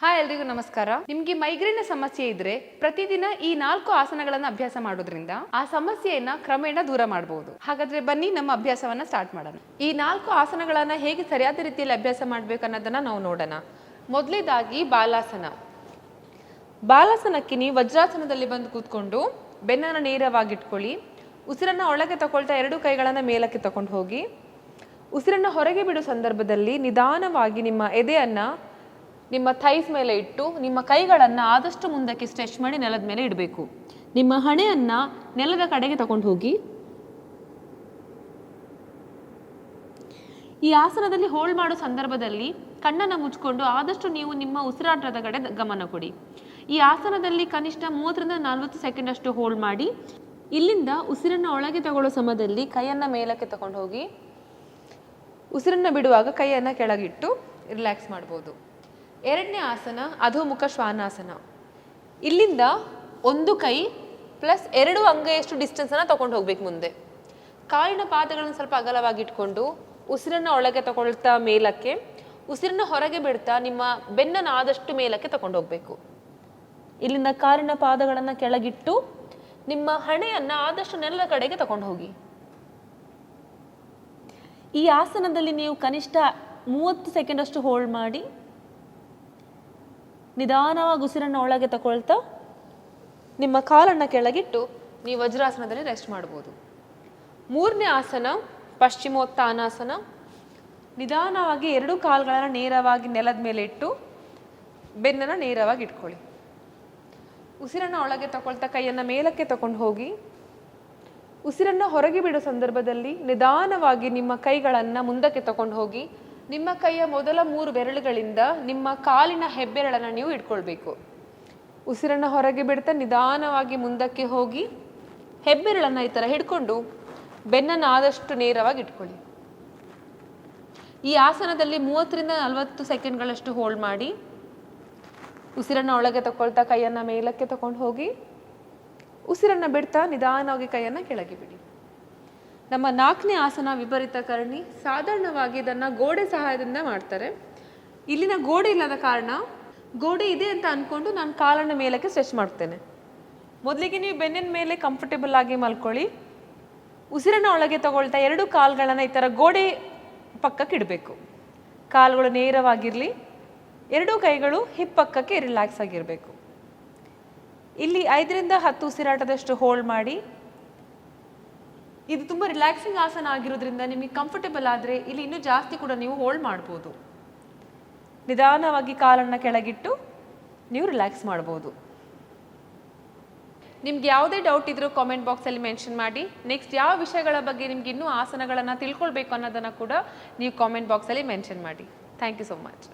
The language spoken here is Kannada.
ಹಾಯ್ ಎಲ್ರಿಗೂ ನಮಸ್ಕಾರ. ನಿಮ್ಗೆ ಮೈಗ್ರೇನ್ ಸಮಸ್ಯೆ ಇದ್ರೆ ಪ್ರತಿದಿನ ಈ ನಾಲ್ಕು ಆಸನಗಳನ್ನ ಅಭ್ಯಾಸ ಮಾಡೋದ್ರಿಂದ ಆ ಸಮಸ್ಯೆಯನ್ನ ಕ್ರಮೇಣ ದೂರ ಮಾಡಬಹುದು ಹಾಗಾದ್ರೆ ಬನ್ನಿ ನಮ್ಮ ಅಭ್ಯಾಸವನ್ನ ಸ್ಟಾರ್ಟ್ ಮಾಡೋಣ. ಈ ನಾಲ್ಕು ಆಸನಗಳನ್ನ ಹೇಗೆ ಸರಿಯಾದ ರೀತಿಯಲ್ಲಿ ಅಭ್ಯಾಸ ಮಾಡ್ಬೇಕು ಅನ್ನೋದನ್ನ ನಾವು ನೋಡೋಣ. ಮೊದಲೇದಾಗಿ ಬಾಲಾಸನ. ಬಾಲಾಸನಕ್ಕೆ ನೀವು ವಜ್ರಾಸನದಲ್ಲಿ ಬಂದು ಕೂತ್ಕೊಂಡು ಬೆನ್ನನ ನೇರವಾಗಿ ಇಟ್ಕೊಳ್ಳಿ ಉಸಿರನ್ನ ಒಳಗೆ ತಗೊಳ್ತಾ ಎರಡು ಕೈಗಳನ್ನ ಮೇಲಕ್ಕೆ ತಗೊಂಡು ಹೋಗಿ, ಉಸಿರನ್ನ ಹೊರಗೆ ಬಿಡೋ ಸಂದರ್ಭದಲ್ಲಿ ನಿಧಾನವಾಗಿ ನಿಮ್ಮ ಎದೆಯನ್ನ ನಿಮ್ಮ ಥೈಸ್ ಮೇಲೆ ಇಟ್ಟು ನಿಮ್ಮ ಕೈಗಳನ್ನು ಆದಷ್ಟು ಮುಂದಕ್ಕೆ ಸ್ಟ್ರೆಚ್ ಮಾಡಿ ನೆಲದ ಮೇಲೆ ಇಡಬೇಕು. ನಿಮ್ಮ ಹಣೆಯನ್ನು ನೆಲದ ಕಡೆಗೆ ತಗೊಂಡು ಹೋಗಿ. ಈ ಆಸನದಲ್ಲಿ ಹೋಲ್ಡ್ ಮಾಡೋ ಸಂದರ್ಭದಲ್ಲಿ ಕಣ್ಣನ್ನು ಮುಚ್ಕೊಂಡು ಆದಷ್ಟು ನೀವು ನಿಮ್ಮ ಉಸಿರಾಟದ ಕಡೆ ಗಮನ ಕೊಡಿ. ಈ ಆಸನದಲ್ಲಿ ಕನಿಷ್ಠ ಮೂವತ್ತರಿಂದ ನಲವತ್ತು ಸೆಕೆಂಡ್ ಅಷ್ಟು ಹೋಲ್ಡ್ ಮಾಡಿ. ಇಲ್ಲಿಂದ ಉಸಿರನ್ನು ಒಳಗೆ ತಗೊಳ್ಳೋ ಸಮಯದಲ್ಲಿ ಕೈಯನ್ನು ಮೇಲಕ್ಕೆ ತಗೊಂಡು ಹೋಗಿ. ಉಸಿರನ್ನು ಬಿಡುವಾಗ ಕೈಯನ್ನು ಕೆಳಗಿಟ್ಟು ರಿಲ್ಯಾಕ್ಸ್ ಮಾಡ್ಬೋದು. ಎರಡನೇ ಆಸನ ಅಧೋಮುಖ ಶ್ವಾನಾಸನ. ಇಲ್ಲಿಂದ ಒಂದು ಕೈ ಪ್ಲಸ್ ಎರಡು ಅಂಗೈಯಷ್ಟು ಡಿಸ್ಟೆನ್ಸನ್ನು ತೊಗೊಂಡು ಹೋಗ್ಬೇಕು ಮುಂದೆ. ಕಾಲಿನ ಪಾದಗಳನ್ನು ಸ್ವಲ್ಪ ಅಗಲವಾಗಿಟ್ಕೊಂಡು ಉಸಿರನ್ನು ಒಳಗೆ ತಗೊಳ್ತಾ ಮೇಲಕ್ಕೆ, ಉಸಿರನ್ನು ಹೊರಗೆ ಬಿಡ್ತಾ ನಿಮ್ಮ ಬೆನ್ನನ್ನು ಆದಷ್ಟು ಮೇಲಕ್ಕೆ ತಗೊಂಡು ಹೋಗ್ಬೇಕು. ಇಲ್ಲಿಂದ ಕಾಲಿನ ಪಾದಗಳನ್ನು ಕೆಳಗಿಟ್ಟು ನಿಮ್ಮ ಹಣೆಯನ್ನು ಆದಷ್ಟು ನೆಲದ ಕಡೆಗೆ ತಗೊಂಡು ಹೋಗಿ. ಈ ಆಸನದಲ್ಲಿ ನೀವು ಕನಿಷ್ಠ ಮೂವತ್ತು ಸೆಕೆಂಡಷ್ಟು ಹೋಲ್ಡ್ ಮಾಡಿ ನಿಧಾನವಾಗಿ ಉಸಿರನ್ನು ಒಳಗೆ ತಗೊಳ್ತಾ ನಿಮ್ಮ ಕಾಲನ್ನು ಕೆಳಗಿಟ್ಟು ನೀವು ವಜ್ರಾಸನದಲ್ಲಿ ರೆಸ್ಟ್ ಮಾಡ್ಬೋದು. ಮೂರನೇ ಆಸನ, ಪಶ್ಚಿಮೋತ್ತಾನಾಸನ, ನಿಧಾನವಾಗಿ ಎರಡು ಕಾಲುಗಳನ್ನು ನೇರವಾಗಿ ನೆಲದ ಮೇಲೆ ಇಟ್ಟು ಬೆನ್ನನ್ನು ನೇರವಾಗಿ ಇಟ್ಕೊಳ್ಳಿ. ಉಸಿರನ್ನು ಒಳಗೆ ತಗೊಳ್ತಾ ಕೈಯನ್ನು ಮೇಲಕ್ಕೆ ತಗೊಂಡು ಹೋಗಿ, ಉಸಿರನ್ನು ಹೊರಗೆ ಬಿಡೋ ಸಂದರ್ಭದಲ್ಲಿ ನಿಧಾನವಾಗಿ ನಿಮ್ಮ ಕೈಗಳನ್ನು ಮುಂದಕ್ಕೆ ತಗೊಂಡು ಹೋಗಿ ನಿಮ್ಮ ಕೈಯ ಮೊದಲ ಮೂರು ಬೆರಳುಗಳಿಂದ ನಿಮ್ಮ ಕಾಲಿನ ಹೆಬ್ಬೆರಳನ್ನು ನೀವು ಇಟ್ಕೊಳ್ಬೇಕು. ಉಸಿರನ್ನು ಹೊರಗೆ ಬಿಡ್ತಾ ನಿಧಾನವಾಗಿ ಮುಂದಕ್ಕೆ ಹೋಗಿ ಹೆಬ್ಬೆರಳನ್ನು ಈ ಥರ ಹಿಡ್ಕೊಂಡು ಬೆನ್ನನ್ನು ಆದಷ್ಟು ನೇರವಾಗಿ ಇಟ್ಕೊಳ್ಳಿ. ಈ ಆಸನದಲ್ಲಿ ಮೂವತ್ತರಿಂದ ನಲವತ್ತು ಸೆಕೆಂಡ್ಗಳಷ್ಟು ಹೋಲ್ಡ್ ಮಾಡಿ ಉಸಿರನ್ನು ಒಳಗೆ ತಗೊಳ್ತಾ ಕೈಯನ್ನು ಮೇಲಕ್ಕೆ ತಗೊಂಡು ಹೋಗಿ ಉಸಿರನ್ನು ಬಿಡ್ತಾ ನಿಧಾನವಾಗಿ ಕೈಯನ್ನು ಕೆಳಗೆ ಬಿಡಿ. ನಮ್ಮ ನಾಲ್ಕನೇ ಆಸನ ವಿಪರೀತ ಕರ್ಣಿ ಸಾಧಾರಣವಾಗಿ ಇದನ್ನು ಗೋಡೆ ಸಹಾಯದಿಂದ ಮಾಡ್ತಾರೆ. ಇಲ್ಲಿನ ಗೋಡೆ ಇಲ್ಲದ ಕಾರಣ ಗೋಡೆ ಇದೆ ಅಂತ ಅಂದ್ಕೊಂಡು ನಾನು ಕಾಲನ್ನು ಮೇಲಕ್ಕೆ ಸ್ಟ್ರೆಚ್ ಮಾಡ್ತೇನೆ. ಮೊದಲಿಗೆ ನೀವು ಬೆನ್ನಿನ ಮೇಲೆ ಕಂಫರ್ಟೇಬಲ್ ಆಗಿ ಮಲ್ಕೊಳ್ಳಿ. ಉಸಿರನ್ನ ಒಳಗೆ ತಗೊಳ್ತಾ ಎರಡು ಕಾಲುಗಳನ್ನು ಈ ಥರ ಗೋಡೆ ಪಕ್ಕಕ್ಕೆ ಇಡಬೇಕು. ಕಾಲುಗಳು ನೇರವಾಗಿರಲಿ, ಎರಡೂ ಕೈಗಳು ಹಿಪ್ ಪಕ್ಕಕ್ಕೆ ರಿಲ್ಯಾಕ್ಸ್ ಆಗಿರಬೇಕು. ಇಲ್ಲಿ ಐದರಿಂದ ಹತ್ತು ಉಸಿರಾಟದಷ್ಟು ಹೋಲ್ಡ್ ಮಾಡಿ ಇದು ತುಂಬ ರಿಲ್ಯಾಕ್ಸಿಂಗ್ ಆಸನ ಆಗಿರೋದ್ರಿಂದ ನಿಮಗೆ ಕಂಫರ್ಟೇಬಲ್ ಆದರೆ ಇಲ್ಲಿ ಇನ್ನೂ ಜಾಸ್ತಿ ಕೂಡ ನೀವು ಹೋಲ್ಡ್ ಮಾಡ್ಬೋದು. ನಿಧಾನವಾಗಿ ಕಾಲನ್ನು ಕೆಳಗಿಟ್ಟು ನೀವು ರಿಲ್ಯಾಕ್ಸ್ ಮಾಡ್ಬೋದು. ನಿಮ್ಗೆ ಯಾವುದೇ ಡೌಟ್ ಇದ್ರೂ ಕಾಮೆಂಟ್ ಬಾಕ್ಸಲ್ಲಿ ಮೆನ್ಷನ್ ಮಾಡಿ. ನೆಕ್ಸ್ಟ್ ಯಾವ ವಿಷಯಗಳ ಬಗ್ಗೆ ನಿಮ್ಗೆ ಇನ್ನೂ ಆಸನಗಳನ್ನು ತಿಳ್ಕೊಳ್ಬೇಕು ಅನ್ನೋದನ್ನು ಕೂಡ ನೀವು ಕಾಮೆಂಟ್ ಬಾಕ್ಸಲ್ಲಿ ಮೆನ್ಷನ್ ಮಾಡಿ. Thank you so much